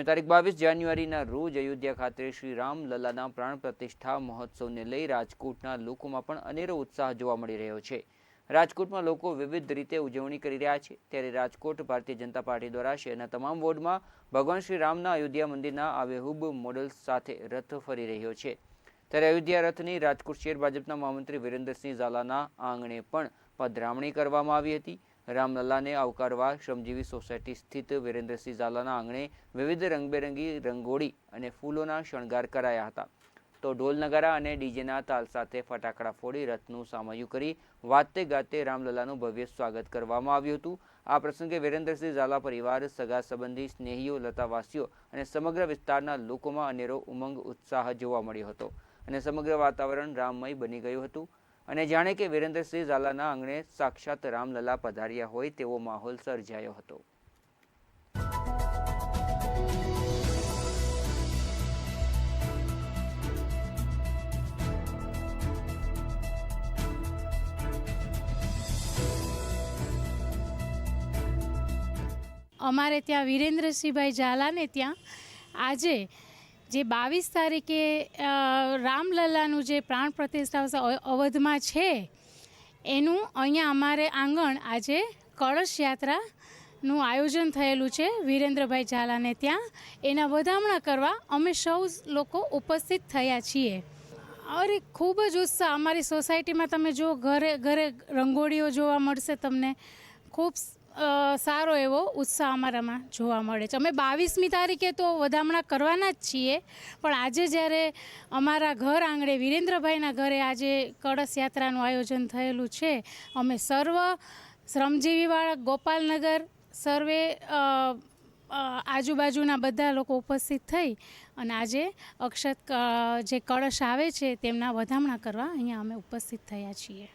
આગામી તારીખ બાવીસ જાન્યુઆરીના રોજ અયોધ્યા ખાતે શ્રી રામ લલ્લાના પ્રાણ પ્રતિષ્ઠા મહોત્સવને લઈ રાજકોટના લોકોમાં પણ અનેરો ઉત્સાહ જોવા મળી રહ્યો છે. રાજકોટમાં લોકો વિવિધ રીતે ઉજવણી કરી રહ્યા છે. ત્યારે રાજકોટ ભારતીય જનતા પાર્ટી દ્વારા શહેરના તમામ વોર્ડમાં ભગવાન શ્રી રામના અયોધ્યા મંદિરના આવેહુબ મોડલ સાથે રથ ફરી રહ્યો છે. ત્યારે અયોધ્યા રથની રાજકોટ શહેર ભાજપના મહામંત્રી વિરેન્દ્રસિંહ ઝાલાના આંગણે પણ પધરામણી કરવામાં આવી હતી. રામલલ્લાને આવકારવા શ્રમજીવી સોસાયટી સ્થિત વિરેન્દ્રસિંહ ઝાલાના આંગણે વિવિધ રંગબેરંગી રંગોળી અને ફૂલોના શણગાર કરાયા હતા. તો ઢોલ નગારા અને ડીજેના તાલ સાથે ફટાકડા ફોડી રથનું સામયું કરી વાતે ગાતે રામલલ્લાનું ભવ્ય સ્વાગત કરવામાં આવ્યું હતું. આ પ્રસંગે વિરેન્દ્રસિંહ ઝાલા પરિવાર, સગા સંબંધી, સ્નેહીઓ, લતાવાસીઓ અને સમગ્ર વિસ્તારના લોકોમાં અનેરો ઉમંગ, ઉત્સાહ જોવા મળ્યો હતો અને સમગ્ર વાતાવરણ રામમય બની ગયું હતું. અને જાણે કે વિરેન્દ્રસિંહ ઝાલાના આંગણે સાક્ષાત રામલલા પધાર્યા હોય તેવો માહોલ સર્જાયો હતો. અમારે ત્યાં વિરેન્દ્રસિંહભાઈ ઝાલાને ત્યાં આજે જે બાવીસ તારીખે રામલલ્લાનું જે પ્રાણ પ્રતિષ્ઠા અવધમાં છે, એનું અહીંયા અમારે આંગણ આજે કળશ યાત્રાનું આયોજન થયેલું છે વિરેન્દ્રભાઈ ઝાલાને ત્યાં. એના વધામણા કરવા અમે સૌ લોકો ઉપસ્થિત થયા છીએ. અરે, ખૂબ જ ઉત્સાહ. અમારી સોસાયટીમાં તમે જો ઘરે ઘરે રંગોળીઓ જોવા મળશે તમને. ખૂબ સારો એવો ઉત્સાહ અમારામાં જોવા મળે છે. અમે બાવીસમી તારીખે તો વધામણા કરવાના જ છીએ, પણ આજે જ્યારે અમારા ઘર આંગણે વિરેન્દ્રભાઈના ઘરે આજે કળશ યાત્રાનું આયોજન થયેલું છે, અમે સર્વ શ્રમજીવીવાળા ગોપાલનગર સર્વે આજુબાજુના બધા લોકો ઉપસ્થિત થઈ અને આજે અક્ષત જે કળશ આવે છે તેમના વધામણા કરવા અહીંયા અમે ઉપસ્થિત થયા છીએ.